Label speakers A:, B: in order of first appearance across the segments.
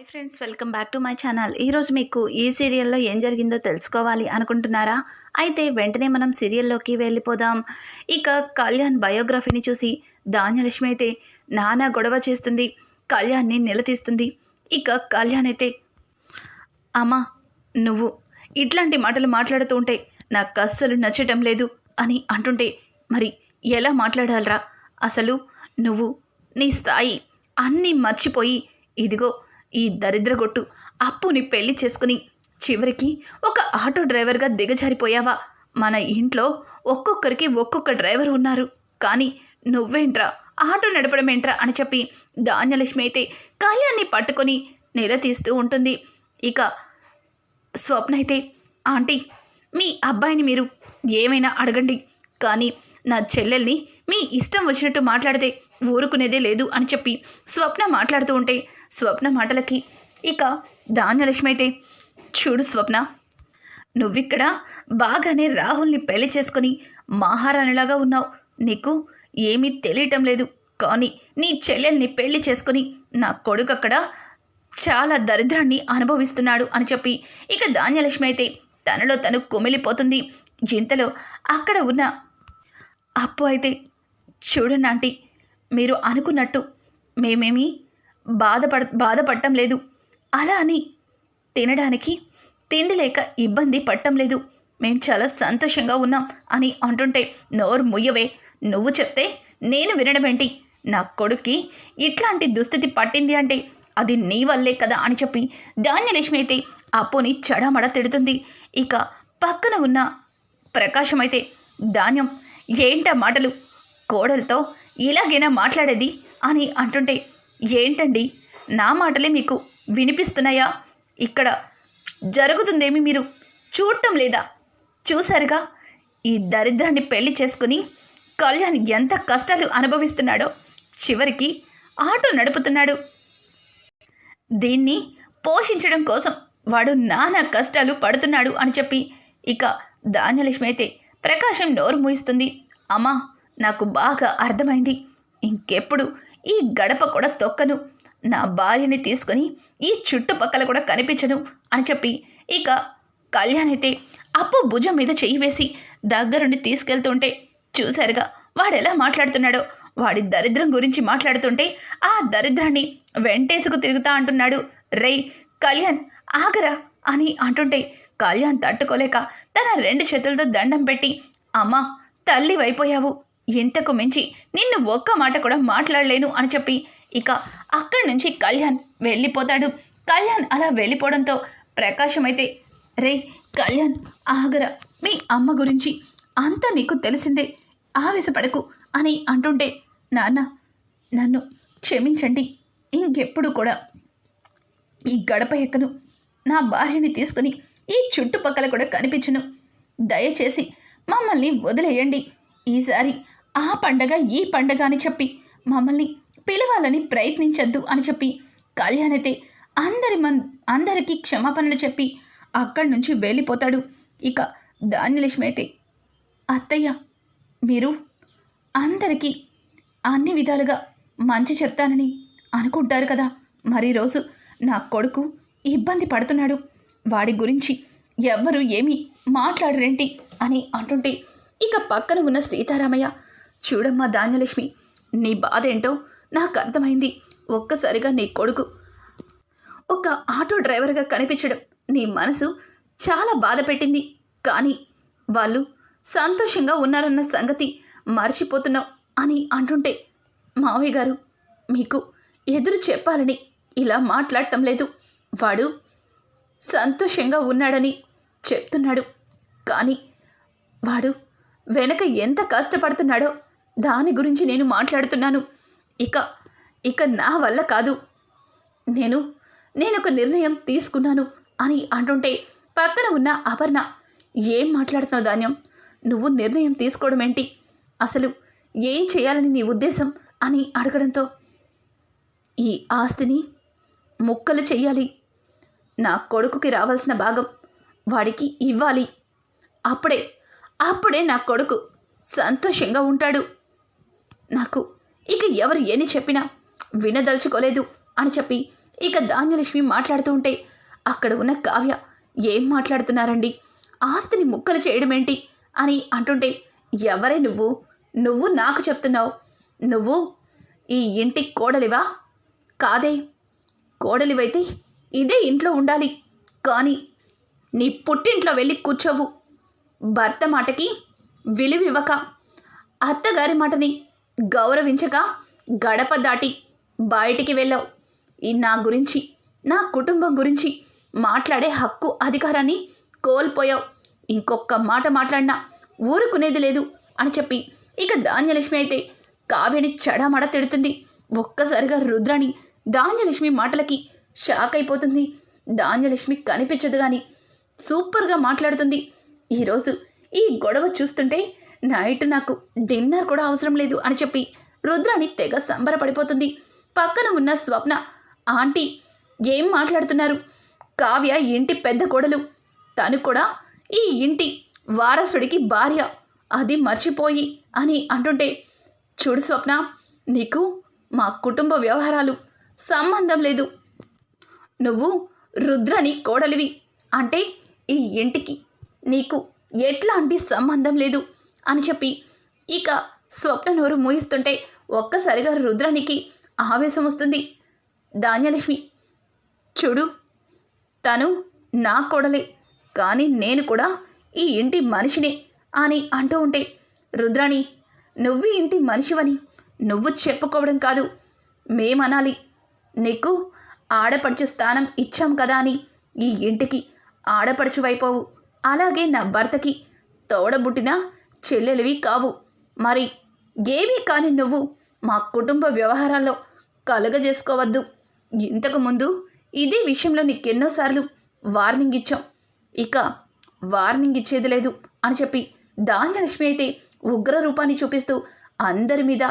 A: Hi friends welcome back to my channel. ఈరోజు మీకు ఈ సీరియల్లో ఏం జరిగిందో తెలుసుకోవాలి అనుకుంటున్నారా? అయితే వెంటనే మనం సీరియల్లోకి వెళ్ళిపోదాం. ఇక కళ్యాణ్ బయోగ్రఫీని చూసి ధాన్యలక్ష్మి అయితే నానా గొడవ చేస్తుంది. కళ్యాణ్ని నిలదీస్తుంది. ఇక కళ్యాణ్ అయితే అమ్మా నువ్వు ఇట్లాంటి మాటలు మాట్లాడుతూ ఉంటే నాకు అస్సలు నచ్చటం లేదు అని అంటుంటే మరి ఎలా మాట్లాడాలరా? అసలు నువ్వు నీ స్థాయి అన్నీ మర్చిపోయి ఇదిగో ఈ దరిద్రగొట్టు అప్పుని పెళ్ళి చేసుకుని చివరికి ఒక ఆటో డ్రైవర్గా దిగజారిపోయావా? మన ఇంట్లో ఒక్కొక్కరికి ఒక్కొక్క డ్రైవర్ ఉన్నారు. కానీ నువ్వేంట్రా? ఆటో నడపడం ఏంట్రా? అని చెప్పి ధాన్యలక్ష్మి అయితే కళ్యాణ్ని పట్టుకొని నిలదీస్తూ ఉంటుంది. ఇక స్వప్న అయితే ఆంటీ మీ అబ్బాయిని మీరు ఏమైనా అడగండి. కానీ నా చెల్లెల్ని మీ ఇష్టం వచ్చినట్టు మాట్లాడితే ఊరుకునేదే లేదు అని చెప్పి స్వప్న మాట్లాడుతూ ఉంటే స్వప్న మాటలకి. ఇక ధాన్యలక్ష్మి అయితే చూడు స్వప్న నువ్విక్కడ బాగానే రాహుల్ని పెళ్ళి చేసుకుని మహారాణిలాగా ఉన్నావు. నీకు ఏమీ తెలియటం లేదు. కానీ నీ చెల్లెల్ని పెళ్ళి చేసుకుని నా కొడుకు అక్కడ చాలా దరిద్రాన్ని అనుభవిస్తున్నాడు అని చెప్పి ఇక ధాన్యలక్ష్మి అయితే తనలో తను కుమిలిపోతుంది. ఇంతలో అక్కడ ఉన్న అప్పు అయితే చూడండి ఆంటీ మీరు అనుకున్నట్టు మేమేమీ బాధపడ బాధపడటం లేదు. అలా అని తినడానికి తిండి లేక ఇబ్బంది పడటం లేదు. మేము చాలా సంతోషంగా ఉన్నాం అని అంటుంటే నోరు ముయ్యవే నువ్వు చెప్తే నేను వినడమేంటి నా కొడుక్కి ఇట్లాంటి దుస్థితి పట్టింది అంటే అది నీ వల్లే కదా అని చెప్పి ధాన్యలక్ష్మి అయితే అప్పుని చడమడ తిడుతుంది. ఇక పక్కన ఉన్న ప్రకాశం అయితే ధాన్యం ఏంట మాటలు? కోడలతో ఇలాగైనా మాట్లాడేది? అని అంటుంటే ఏంటండి? నా మాటలే మీకు వినిపిస్తున్నాయా? ఇక్కడ జరుగుతుందేమి మీరు చూడటం లేదా? చూశారుగా? ఈ దరిద్రాన్ని పెళ్ళి చేసుకుని కళ్యాణ్ ఎంత కష్టాలు అనుభవిస్తున్నాడో చివరికి ఆటో నడుపుతున్నాడు. దీన్ని పోషించడం కోసం వాడు నానా కష్టాలు పడుతున్నాడు అని చెప్పి ఇక ధాన్యలక్ష్మి అయితే ప్రకాశం నోరు మూయిస్తుంది. అమ్మా నాకు బాగా అర్థమైంది. ఇంకెప్పుడు ఈ గడప కూడా తొక్కను. నా భార్యని తీసుకొని ఈ చుట్టుపక్కల కూడా కనిపించను అని చెప్పి ఇక కళ్యాణ్ అయితే అప్పు భుజం మీద చెయ్యి వేసి దగ్గరుండి తీసుకెళ్తుంటే చూశారుగా వాడు ఎలా మాట్లాడుతున్నాడో. వాడి దరిద్రం గురించి మాట్లాడుతుంటే ఆ దరిద్రాన్ని వెంటేసుకు తిరుగుతా అంటున్నాడు. రేయ్ కళ్యాణ్ ఆగరా అని అంటుంటే కళ్యాణ్ తట్టుకోలేక తన రెండు చేతులతో దండం పెట్టి అమ్మా తల్లి వైపోయావు ఇంతకు మించి నిన్ను ఒక్క మాట కూడా మాట్లాడలేను అని చెప్పి ఇక అక్కడి నుంచి కళ్యాణ్ వెళ్ళిపోతాడు. కళ్యాణ్ అలా వెళ్ళిపోవడంతో ప్రకాశం అయితే రే కళ్యాణ్ ఆగరా. మీ అమ్మ గురించి అంతా నీకు తెలిసిందే. ఆవేశపడకు అని అంటుంటే నాన్న నన్ను క్షమించండి. ఇంకెప్పుడు కూడా ఈ గడప ఎక్కను నా భార్యని తీసుకుని ఈ చుట్టుపక్కల కూడా కనిపించను. దయచేసి మమ్మల్ని వదిలేయండి. ఈసారి ఆ పండగ ఈ పండగ అని చెప్పి. మమ్మల్ని పిలవాలని ప్రయత్నించద్దు అని చెప్పి. కళ్యాణ్ అయితే అందరి మన్ అందరికీ క్షమాపణలు చెప్పి అక్కడి నుంచి వెళ్ళిపోతాడు. ఇక ధాన్యలక్ష్మి అయితే అత్తయ్య మీరు అందరికీ అన్ని విధాలుగా మంచి చెప్తానని అనుకుంటారు కదా. మరి రోజు నా కొడుకు ఇబ్బంది పడుతున్నాడు. వాడి గురించి ఎవ్వరు ఏమీ మాట్లాడరేంటి? అని అంటుంటే ఇక పక్కన ఉన్న సీతారామయ్య చూడమ్మా ధాన్యలక్ష్మి నీ బాధ ఏంటో నాకు అర్థమైంది. ఒక్కసారిగా నీ కొడుకు ఒక ఆటో డ్రైవర్గా కనిపించడం నీ మనసు చాలా బాధ పెట్టింది. కానీ వాళ్ళు సంతోషంగా ఉన్నారన్న సంగతి మర్చిపోతున్నావు అని అంటుంటే మావయ్య గారు మీకు ఎదురు చెప్పాలని ఇలా మాట్లాడటం లేదు. వాడు సంతోషంగా ఉన్నాడని చెప్తున్నాడు. కానీ వాడు వెనక ఎంత కష్టపడుతున్నాడో దాని గురించి నేను మాట్లాడుతున్నాను. ఇక ఇక నా వల్ల కాదు. నేను నేను ఒక నిర్ణయం తీసుకున్నాను అని అంటుంటే పక్కన ఉన్న అపర్ణ ఏం మాట్లాడుతున్నావు ధాన్యం? నువ్వు నిర్ణయం తీసుకోవడం ఏంటి? అసలు ఏం చేయాలని నీ ఉద్దేశం? అని అడగడంతో ఈ ఆస్తిని ముక్కలు చెయ్యాలి. నా కొడుకుకి రావాల్సిన భాగం వాడికి ఇవ్వాలి. అప్పుడే అప్పుడే నా కొడుకు సంతోషంగా ఉంటాడు. నాకు ఇక ఎవరు ఏని చెప్పినా వినదలుచుకోలేదు అని చెప్పి ఇక ధాన్యలక్ష్మి మాట్లాడుతూ ఉంటే అక్కడ ఉన్న కావ్య ఏం మాట్లాడుతున్నారండి? ఆస్తిని ముక్కలు చేయడం ఏంటి అని అంటుంటే ఎవరే నువ్వు? నువ్వు నాకు చెప్తున్నావు. నువ్వు ఈ ఇంటి కోడలివా? కాదే. కోడలివైతే ఇదే ఇంట్లో ఉండాలి. కానీ నీ పుట్టింట్లో వెళ్ళి కూర్చోవు. భర్త మాటకి విలువివ్వక అత్తగారి మాటని గౌరవించక గడప దాటి బయటికి వెళ్ళావు. ఈ నా గురించి నా కుటుంబం గురించి మాట్లాడే హక్కు అధికారాన్ని కోల్పోయావు. ఇంకొక మాట మాట్లాడినా ఊరుకునేది లేదు అని చెప్పి ఇక ధాన్యలక్ష్మి అయితే కావ్యని చడమడ తిడుతుంది. ఒక్కసారిగా రుద్రాణి ధాన్యలక్ష్మి మాటలకి షాక్ అయిపోతుంది. ధాన్యలక్ష్మి కనిపించదు కానీ సూపర్గా మాట్లాడుతుంది. ఈరోజు ఈ గొడవ చూస్తుంటే నైట్ నాకు డిన్నర్ కూడా అవసరం లేదు అని చెప్పి రుద్రాణి తెగ సంబరపడిపోతుంది. పక్కన ఉన్న స్వప్న ఆంటీ ఏం మాట్లాడుతున్నారు? కావ్య ఇంటి పెద్ద కోడలు. తను కూడా ఈ ఇంటి వారసుడికి భార్య. అది మర్చిపోయి అని అంటుంటే చూడు స్వప్న నీకు మా కుటుంబ వ్యవహారాలు సంబంధం లేదు. నువ్వు రుద్రని కోడలివి. అంటే ఈ ఇంటికి నీకు ఎట్లాంటి సంబంధం లేదు. అని చెప్పి ఇక స్వప్న నోరు మూయిస్తుంటే ఒక్కసారిగా రుద్రానికి ఆవేశం వస్తుంది. ధాన్యలక్ష్మి చూడు తను నా కోడలే కానీ నేను కూడా ఈ ఇంటి మనిషినే అని అంటూ ఉంటే రుద్రాణి నువ్వు ఇంటి మనిషివని నువ్వు చెప్పుకోవడం కాదు. మేమనాలి నీకు ఆడపడుచు స్థానం ఇచ్చాం కదా అని ఈ ఇంటికి ఆడపడుచు వైపోవు. అలాగే నా భర్తకి తోడబుట్టిన చెల్లెలివి కావు. మరి ఏమీ కాని నువ్వు మా కుటుంబ వ్యవహారాల్లో కలుగజేసుకోవద్దు. ఇంతకుముందు ఇదే విషయంలో నీకెన్నోసార్లు వార్నింగ్ ఇచ్చాం. ఇక వార్నింగ్ ఇచ్చేది లేదు అని చెప్పి దాంజలక్ష్మి అయితే ఉగ్ర రూపాన్ని చూపిస్తూ అందరి మీద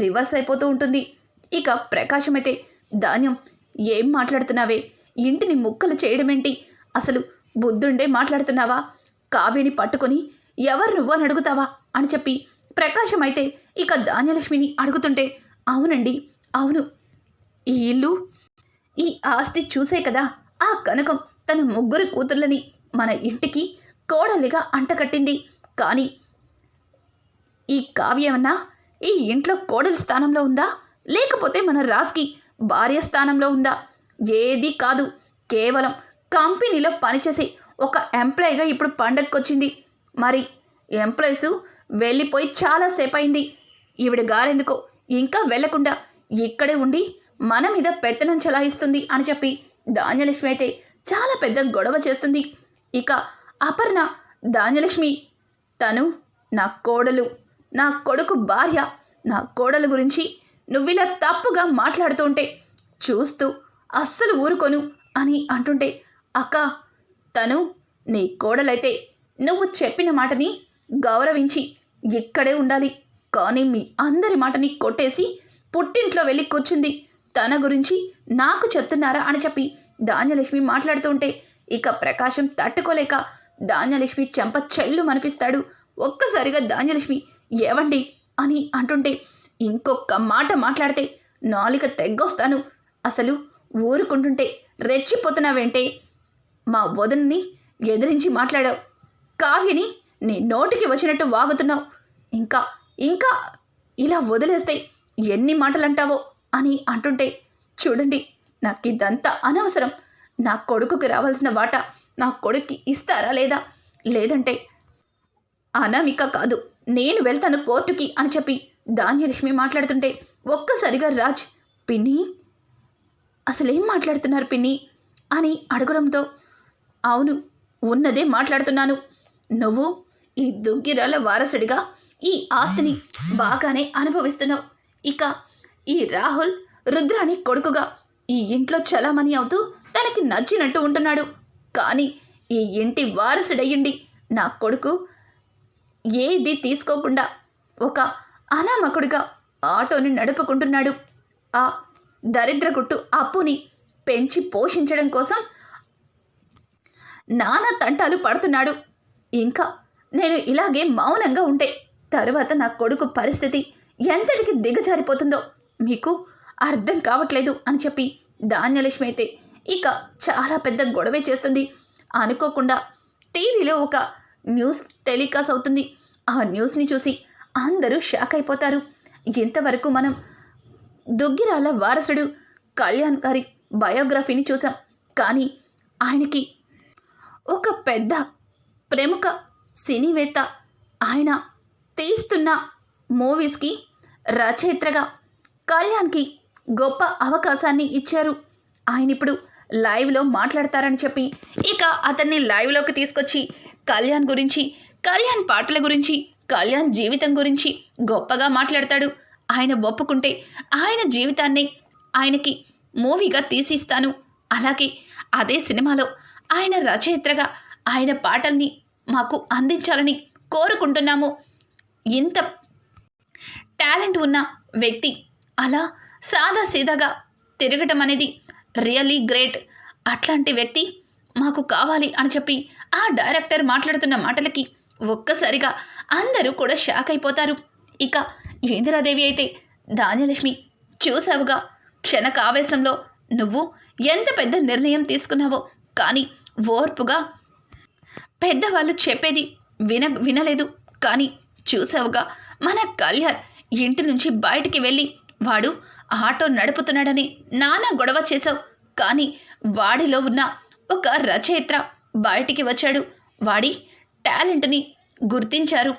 A: రివర్స్ అయిపోతూ ఉంటుంది. ఇక ప్రకాశం అయితే ధాన్యం ఏం మాట్లాడుతున్నావే? ఇంటిని ముక్కలు చేయడమేంటి? అసలు బుద్ధుండే మాట్లాడుతున్నావా? కావ్యని పట్టుకొని ఎవరు నువ్వు అని అడుగుతావా? అని చెప్పి ప్రకాశం అయితే ఇక ధాన్యలక్ష్మిని అడుగుతుంటే అవునండి అవును. ఈ ఇల్లు ఈ ఆస్తి చూసే కదా ఆ కనకం తన ముగ్గురు కూతుర్లని మన ఇంటికి కోడలిగా అంటకట్టింది కానీ ఈ కావ్యమన్నా ఈ ఇంట్లో కోడలి స్థానంలో ఉందా? లేకపోతే మన రాజ్కి భార్య స్థానంలో ఉందా? ఏది కాదు. కేవలం కంపెనీలో పనిచేసే ఒక ఎంప్లాయీగా ఇప్పుడు పండగకొచ్చింది మరి ఎంప్లాయీస్ వెళ్ళిపోయి చాలాసేపు అయింది ఈవిడ గారెందుకో? ఇంకా వెళ్ళకుండా ఇక్కడే ఉండి మన మీద పెత్తనం చలాయిస్తుంది అని చెప్పి ధాన్యలక్ష్మి అయితే చాలా పెద్ద గొడవ చేస్తుంది. ఇక అపర్ణ ధాన్యలక్ష్మి తను నా కోడలు నా కొడుకు భార్య నా కోడలు గురించి నువ్విలా తప్పుగా మాట్లాడుతుంటే చూస్తూ అస్సలు ఊరుకొను అని అంటుంటే అక్క తను నీ కోడలైతే నువ్వు చెప్పిన మాటని గౌరవించి ఇక్కడే ఉండాలి. కానీ మీ అందరి మాటని కొట్టేసి పుట్టింట్లో వెళ్ళి కూర్చుంది. తన గురించి నాకు చెప్తున్నారా అని చెప్పి ధాన్యలక్ష్మి మాట్లాడుతూ ఉంటే ఇక ప్రకాశం తట్టుకోలేక ధాన్యలక్ష్మి చెంప చెల్లు మనిపిస్తాడు ఒక్కసారిగా ధాన్యలక్ష్మి ఏవండి? అని అంటుంటే ఇంకొక మాట మాట్లాడితే నాలిక తెగ్గొస్తాను అసలు ఊరుకుంటుంటే రెచ్చిపోతున్నావేంటే? మా వదన్ని ఎదిరించి మాట్లాడావు. కావ్యని నీ నోటికి వచ్చినట్టు వాగుతున్నావు. ఇంకా ఇంకా ఇలా వదిలేస్తే ఎన్ని మాటలు అంటావో అని అంటుంటే చూడండి నాకు ఇదంతా అనవసరం. నా కొడుకుకి రావాల్సిన వాట నా కొడుక్కి ఇస్తారా లేదా? లేదంటే అనామిక కాదు నేను వెళ్తాను కోర్టుకి అని చెప్పి ధాన్యలక్ష్మి మాట్లాడుతుంటే ఒక్కసారిగా రాజ్ పిన్ని అసలేం మాట్లాడుతున్నారు పిన్ని? అని అడగడంతో అవును ఉన్నదే మాట్లాడుతున్నాను. నువ్వు ఈ దుగ్గిరాల వారసుడిగా ఈ ఆస్తిని బాగానే అనుభవిస్తున్నావు. ఇక ఈ రాహుల్ రుద్రాని కొడుకుగా ఈ ఇంట్లో చలామణి అవుతూ తనకి నచ్చినట్టు ఉంటున్నాడు. కానీ ఈ ఇంటి వారసుడయ్యండి నా కొడుకు ఏది తీసుకోకుండా ఒక అనామకుడిగా ఆటోని నడుపుకుంటున్నాడు. ఆ దరిద్రగుట్టు అప్పుని పెంచి పోషించడం కోసం నానా తంటాలు పడుతున్నాడు. ఇంకా నేను ఇలాగే మౌనంగా ఉంటే తరువాత నా కొడుకు పరిస్థితి ఎంతటికి దిగజారిపోతుందో మీకు అర్థం కావట్లేదు అని చెప్పి ధాన్యలక్ష్మి అయితే ఇక చాలా పెద్ద గొడవే చేస్తుంది. అనుకోకుండా టీవీలో ఒక న్యూస్ టెలికాస్ట్ అవుతుంది. ఆ న్యూస్ని చూసి అందరూ షాక్ అయిపోతారు. ఇంతవరకు మనం దుగ్గిరాల వారసుడు కళ్యాణ్ గారి బయోగ్రఫీని చూసాం. కానీ ఆయనకి ఒక పెద్ద ప్రముఖ సినీవేత్త. ఆయన తీస్తున్న మూవీస్కి రచయిత్రగా కళ్యాణ్కి గొప్ప అవకాశాన్ని ఇచ్చారు. ఆయన ఇప్పుడు లైవ్లో మాట్లాడతారని చెప్పి ఇక అతన్ని లైవ్లోకి తీసుకొచ్చి కళ్యాణ్ గురించి కళ్యాణ్ పాటల గురించి కళ్యాణ్ జీవితం గురించి గొప్పగా మాట్లాడతాడు. ఆయన ఒప్పుకుంటే ఆయన జీవితాన్ని ఆయనకి మూవీగా తీసిస్తాను. అలాగే అదే సినిమాలో ఆయన రచయిత్రగా ఆయన పాటల్ని మాకు అందించాలని కోరుకుంటున్నాము. ఇంత టాలెంట్ ఉన్న వ్యక్తి అలా సాదా సీదాగా తిరగటం అనేది రియలీ గ్రేట్. అట్లాంటి వ్యక్తి మాకు కావాలి అని చెప్పి ఆ డైరెక్టర్ మాట్లాడుతున్న మాటలకి ఒక్కసారిగా అందరూ కూడా షాక్ అయిపోతారు. ఇక ఇందిరాదేవి అయితే ధాన్యలక్ష్మి చూసావుగా క్షణకావేశంలో నువ్వు ఎంత పెద్ద నిర్ణయం తీసుకున్నావో. కానీ ఓర్పుగా పెద్దవాళ్ళు చెప్పేది విన వినలేదు. కానీ చూసావుగా మన కళ్యాణ్ ఇంటి నుంచి బయటికి వెళ్ళి వాడు ఆటో నడుపుతున్నాడని నానా గొడవ చేశావు. కానీ వాడిలో ఉన్న ఒక రచయిత్ర బయటికి వచ్చాడు. వాడి టాలెంట్ని గుర్తించారు.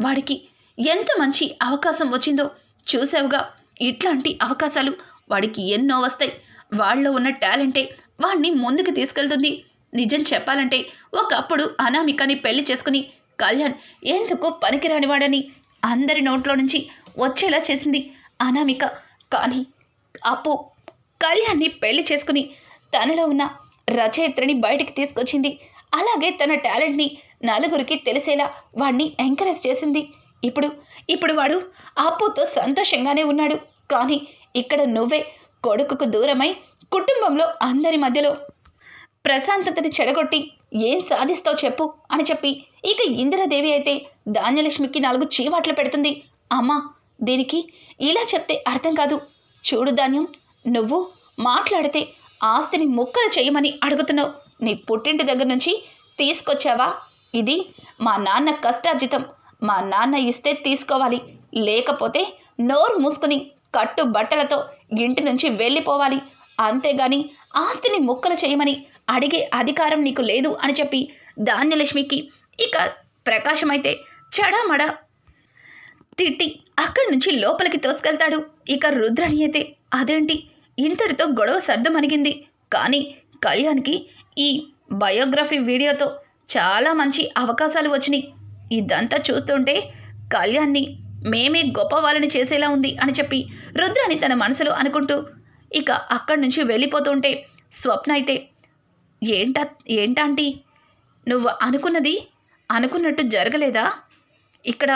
A: వాడికి ఎంత మంచి అవకాశం వచ్చిందో చూసావుగా ఇట్లాంటి అవకాశాలు వాడికి ఎన్నో వస్తాయి. వాళ్ళలో ఉన్న టాలెంటే వాడిని ముందుకు తీసుకెళ్తుంది. నిజం చెప్పాలంటే ఒకప్పుడు అనామికని పెళ్ళి చేసుకుని కళ్యాణ్ ఎందుకో పనికిరానివాడని అందరి నోట్లో నుంచి వచ్చేలా చేసింది అనామిక. కానీ అప్పు కళ్యాణ్ని పెళ్ళి చేసుకుని తనలో ఉన్న రచయిత్రని బయటికి తీసుకొచ్చింది. అలాగే తన టాలెంట్ని నలుగురికి తెలిసేలా వాడిని ఎంకరేజ్ చేసింది. ఇప్పుడు ఇప్పుడు వాడు అప్పుతో సంతోషంగానే ఉన్నాడు. కానీ ఇక్కడ నువ్వే కొడుకుకు దూరమై కుటుంబంలో అందరి మధ్యలో ప్రశాంతతని చెడగొట్టి ఏం సాధిస్తావు చెప్పు అని చెప్పి ఇక ఇందిరాదేవి అయితే ధాన్యలక్ష్మికి నాలుగు చీవాట్లు పెడుతుంది. అమ్మా దీనికి ఇలా చెప్తే అర్థం కాదు. చూడు ధాన్యం నువ్వు మాట్లాడితే ఆస్తిని ముక్కలు చేయమని అడుగుతున్నావు. నీ పుట్టింటి దగ్గర నుంచి తీసుకొచ్చావా? ఇది మా నాన్న కష్టార్జితం. మా నాన్న ఇస్తే తీసుకోవాలి. లేకపోతే నోరు మూసుకుని కట్టు బట్టలతో ఇంటి నుంచి వెళ్ళిపోవాలి. అంతేగాని ఆస్తిని ముక్కలు చేయమని అడిగే అధికారం నీకు లేదు అని చెప్పి ధాన్యలక్ష్మికి ఇక ప్రకాశం అయితే చడామడ తిట్టి అక్కడి నుంచి లోపలికి తోసుకెళ్తాడు. ఇక రుద్రని అయితే అదేంటి? ఇంతటితో గొడవ సర్దుమణిగింది కానీ కళ్యాణ్కి ఈ బయోగ్రఫీ వీడియోతో చాలా మంచి అవకాశాలు వచ్చినాయి. ఇదంతా చూస్తుంటే కళ్యాణ్ని మేమే గొప్ప వాళ్ళని చేసేలా ఉంది అని చెప్పి రుద్రాని తన మనసులో అనుకుంటూ ఇక అక్కడి నుంచి వెళ్ళిపోతుంటే స్వప్న అయితే ఏంటా ఏంటంటీ? నువ్వు అనుకున్నది అనుకున్నట్టు జరగలేదా? ఇక్కడ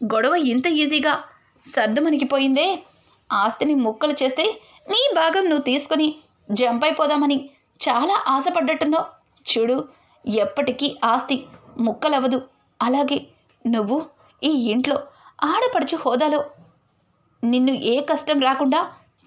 A: గొడవ ఇంత ఈజీగా సర్దుమణికిపోయిందే. ఆస్తిని ముక్కలు చేస్తే నీ భాగం నువ్వు తీసుకొని జంప్ అయిపోదామని చాలా ఆశపడ్డట్టున్నావు. చూడు ఎప్పటికీ ఆస్తి ముక్కలవ్వదు. అలాగే నువ్వు ఈ ఇంట్లో ఆడపడుచు హోదాలో నిన్ను ఏ కష్టం రాకుండా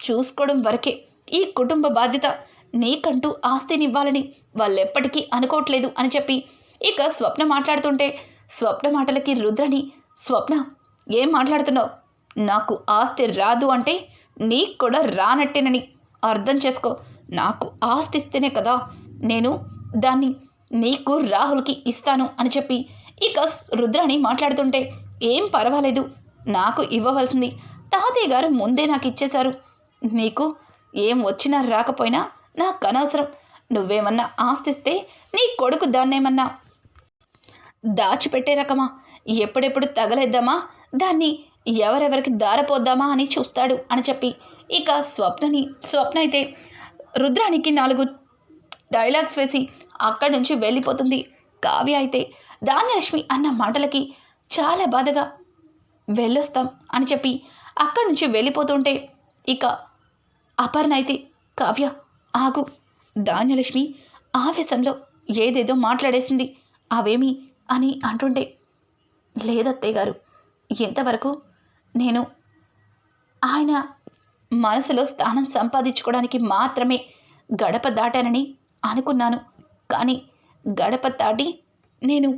A: చూసుకోవడం వరకే ఈ కుటుంబ బాధ్యత నీకంటూ ఆస్తినివ్వాలని వాళ్ళెప్పటికీ అనుకోవట్లేదు అని చెప్పి ఇక స్వప్న మాట్లాడుతుంటే స్వప్న మాటలకి రుద్రని స్వప్న ఏం మాట్లాడుతున్నావు? నాకు ఆస్తి రాదు అంటే నీకు కూడా రానట్టేనని అర్థం చేసుకో. నాకు ఆస్తి ఇస్తేనే కదా నేను దాన్ని నీకు రాహుల్కి ఇస్తాను అని చెప్పి ఇక రుద్రాణి మాట్లాడుతుంటే ఏం పర్వాలేదు నాకు ఇవ్వవలసింది తాతయ్య గారు ముందే నాకు ఇచ్చేశారు. నీకు ఏం వచ్చినా రాకపోయినా నాకు అనవసరం నువ్వేమన్నా ఆస్తిస్తే నీ కొడుకు దాన్నేమన్నా? దాచిపెట్టే రకమా? ఎప్పుడెప్పుడు తగలేద్దామా? దాన్ని ఎవరెవరికి దారపోద్దామా అని చూస్తాడు అని చెప్పి. ఇక స్వప్నని స్వప్న అయితే రుద్రానికి నాలుగు డైలాగ్స్ వేసి అక్కడి నుంచి వెళ్ళిపోతుంది. కావ్య అయితే ధాన్యలక్ష్మి అన్న మాటలకి చాలా బాధగా వెళ్ళొస్తాం అని చెప్పి అక్కడి నుంచి వెళ్ళిపోతుంటే ఇక అపర్ణ అయితే కావ్య ఆగు. ధాన్యలక్ష్మి ఆవేశంలో ఏదేదో మాట్లాడేసింది. అవేమి అని అంటుంటే లేదత్తయ్య గారు ఇంతవరకు నేను ఆయన మనసులో స్థానం సంపాదించుకోవడానికి మాత్రమే గడప దాటానని అనుకున్నాను. కానీ గడప దాటి నేను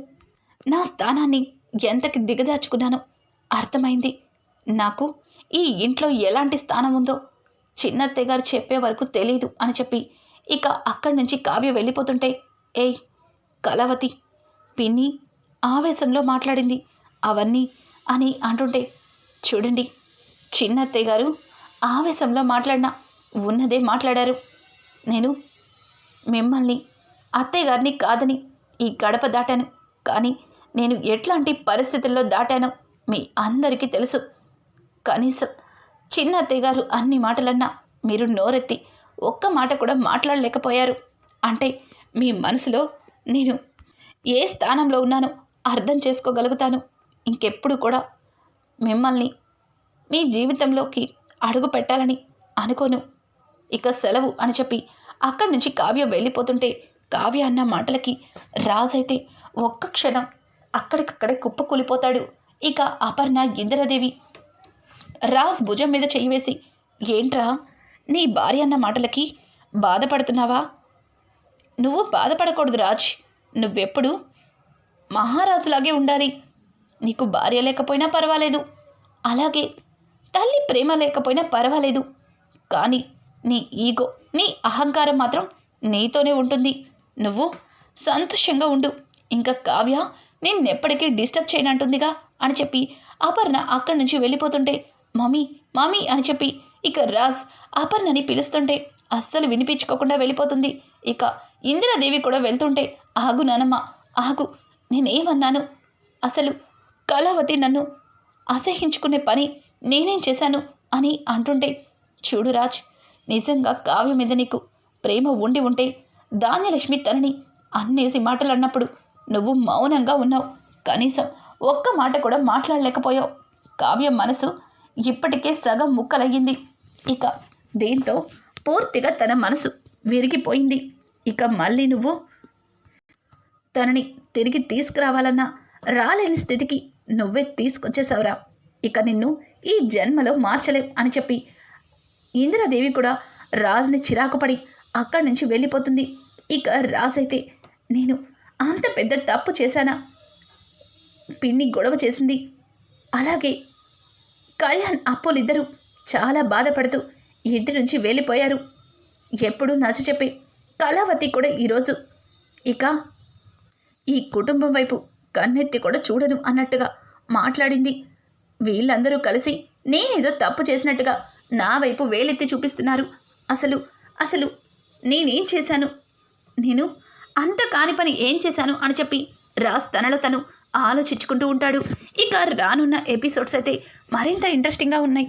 A: నా స్థానాన్ని ఎంతకి దిగజార్చుకున్నానో అర్థమైంది. నాకు ఈ ఇంట్లో ఎలాంటి స్థానం ఉందో చిన్నత్తయ్య గారు చెప్పే వరకు తెలీదు అని చెప్పి. ఇక అక్కడి నుంచి కావ్య వెళ్ళిపోతుంటే ఏయ్ కలవతి పిన్ని ఆవేశంలో మాట్లాడింది. అవన్నీ అని అంటుంటే చూడండి చిన్నత్తయ్య గారు ఆవేశంలో మాట్లాడినా ఉన్నదే మాట్లాడారు. నేను మిమ్మల్ని అత్తయ్య గారిని కాదని ఈ గడప దాటాను. కానీ నేను ఎట్లాంటి పరిస్థితుల్లో దాటానో మీ అందరికీ తెలుసు. కనీసం చిన్న అత్తయ్య గారు అన్ని మాటలన్నా మీరు నోరెత్తి ఒక్క మాట కూడా మాట్లాడలేకపోయారు. అంటే మీ మనసులో నేను ఏ స్థానంలో ఉన్నానో అర్థం చేసుకోగలుగుతాను. ఇంకెప్పుడు కూడా మిమ్మల్ని మీ జీవితంలోకి అడుగు పెట్టాలని అనుకోను. ఇక సెలవు అని చెప్పి అక్కడి నుంచి కావ్య వెళ్ళిపోతుంటే కావ్య అన్న మాటలకి రాజైతే ఒక్క క్షణం అక్కడికక్కడే కుప్పకూలిపోతాడు. ఇక అపర్ణ ఇందిరాదేవి రాజ్ భుజం మీద చెయ్యి వేసి ఏంట్రా? నీ భార్య అన్న మాటలకి బాధపడుతున్నావా? నువ్వు బాధపడకూడదు రాజ్. నువ్వెప్పుడు మహారాజులాగే ఉండాలి. నీకు భార్య లేకపోయినా పర్వాలేదు. అలాగే తల్లి ప్రేమ లేకపోయినా పర్వాలేదు. కానీ నీ ఈగో నీ అహంకారం మాత్రం నీతోనే ఉంటుంది. నువ్వు సంతోషంగా ఉండు. ఇంకా కావ్య నిన్నెప్పటికీ డిస్టర్బ్ చేయనంటుందిగా అని చెప్పి అపర్ణ అక్కడి నుంచి వెళ్ళిపోతుంటే మమ్మీ మమ్మీ అని చెప్పి ఇక రాజ్ అపర్ణని పిలుస్తుంటే అస్సలు వినిపించుకోకుండా వెళ్ళిపోతుంది. ఇక ఇందిరాదేవి కూడా వెళ్తుంటే ఆగు నానమ్మ ఆగు నేనేమన్నాను? అసలు కళావతి నన్ను అసహించుకునే పని నేనేం చేశాను? అని అంటుంటే చూడు రాజ్ నిజంగా కావ్య మీద నీకు ప్రేమ ఉండి ఉంటే ధాన్యలక్ష్మి తనని అన్నేసి మాటలు అన్నప్పుడు నువ్వు మౌనంగా ఉన్నావు. కనీసం ఒక్క మాట కూడా మాట్లాడలేకపోయావు. కావ్య మనసు ఇప్పటికే సగం ముక్కలయ్యింది. ఇక దీంతో పూర్తిగా తన మనసు విరిగిపోయింది. ఇక మళ్ళీ నువ్వు తనని తిరిగి తీసుకురావాలన్నా రాలేని స్థితికి నువ్వే తీసుకొచ్చేసావురా ఇక నిన్ను ఈ జన్మలో మార్చలేం అని చెప్పి ఇందిరాదేవి కూడా రాజుని చిరాకుపడి అక్కడి నుంచి వెళ్ళిపోతుంది. ఇక రాజైతే నేను అంత పెద్ద తప్పు చేశానా? పిన్ని గొడవ చేసింది. అలాగే కళ్యాణ్ అప్పులిద్దరూ చాలా బాధపడుతూ ఇంటి నుంచి వెళ్ళిపోయారు. ఎప్పుడు నచ్చ చెప్పి కళావతి కూడా ఈరోజు. ఇక ఈ కుటుంబం వైపు కన్నెత్తి కూడా చూడను అన్నట్టుగా మాట్లాడింది. వీళ్ళందరూ కలిసి నేనేదో తప్పు చేసినట్టుగా నా వైపు వేలెత్తి చూపిస్తున్నారు. అసలు అసలు నేనేం చేశాను? నేను అంత కాని పని ఏం చేశాను అని చెప్పి రాజ్ తనలో తను ఆలోచించుకుంటూ ఉంటాడు. ఇక రానున్న ఎపిసోడ్స్ అయితే మరింత ఇంట్రెస్టింగ్గా ఉన్నాయి.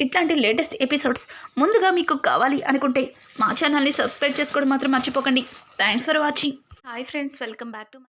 A: ఇట్లాంటి లేటెస్ట్ ఎపిసోడ్స్ ముందుగా మీకు కావాలి అనుకుంటే మా ఛానల్ని సబ్స్క్రైబ్ చేసుకోవడం మాత్రం మర్చిపోకండి. Thanks for watching. Hi friends welcome back to